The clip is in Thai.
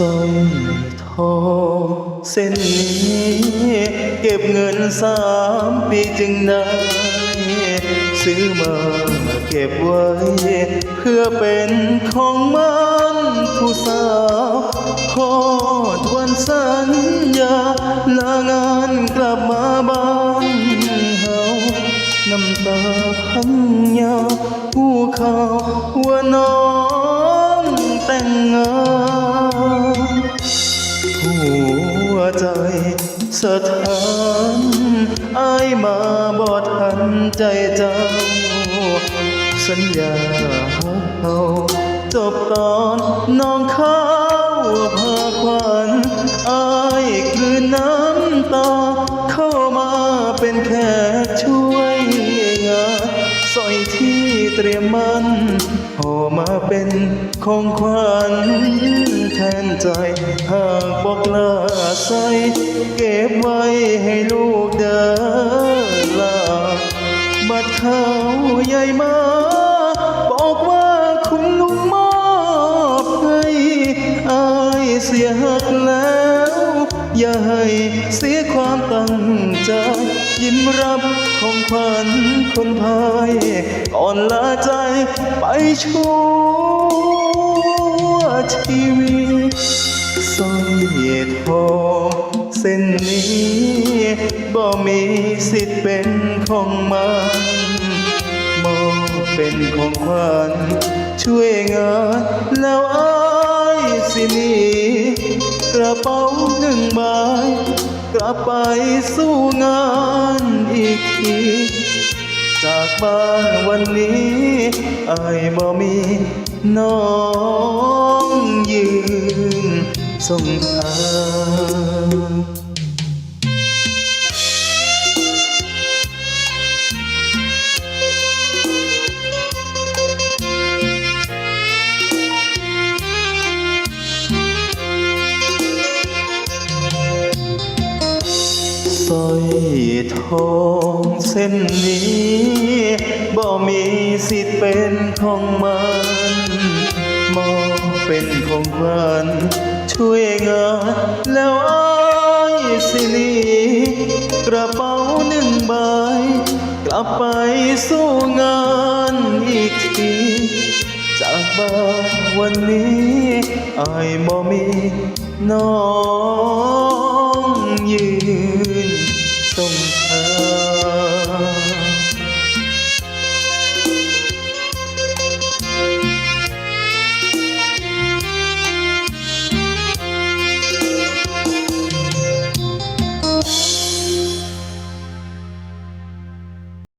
ร้อยทองเส้นนี้ เก็บเงินสามปีจึงได้ ซื้อมาเก็บไว้ เพื่อเป็นของมันผู้สาวพอดวันสัญญาลางานกลับมาบ้านเฮาน้ำตาพังยาผู้เขาว่าน้องแต่งงาน สถานอายมาบอทันใจเจ้า สัญญาเฮาจบตอนน้องเข้าพาควันอายคือน้ำตา เตรียมมันห่อมาเป็นของขวัญแทนใจหากบอกลาใส่เก็บไว้ให้ลูกเดินลาบัดเขาใหญ่มา บอกว่าคุณลุงมอบให้อายเสียหักแล้ว อย่าให้เสียความตั้งใจ ยิ้มรับของขวัญคนพายก่อนลาใจไปชั่วชีวิตสร้อยทองเส้นนี้บ่มีสิทธิ์เป็นของมันมองเป็นของขวัญช่วยงานแล้วอายสินีกระเป๋าหนึ่งใบ ไปสู้งานอีกที จากบ้านวันนี้ไอ้บ่มีน้องยืนส่งทาง สร้อยทองเส้นนี้บ่มีสิทธิ์เป็นของมันมองเป็นของขวัญช่วยงานแล้วอายสิหนีกระเป๋าหนึ่งใบ กลับไปสู้งานอีกทีจากบ้านวันนี้อายบ่มีน้องยืน ส่งท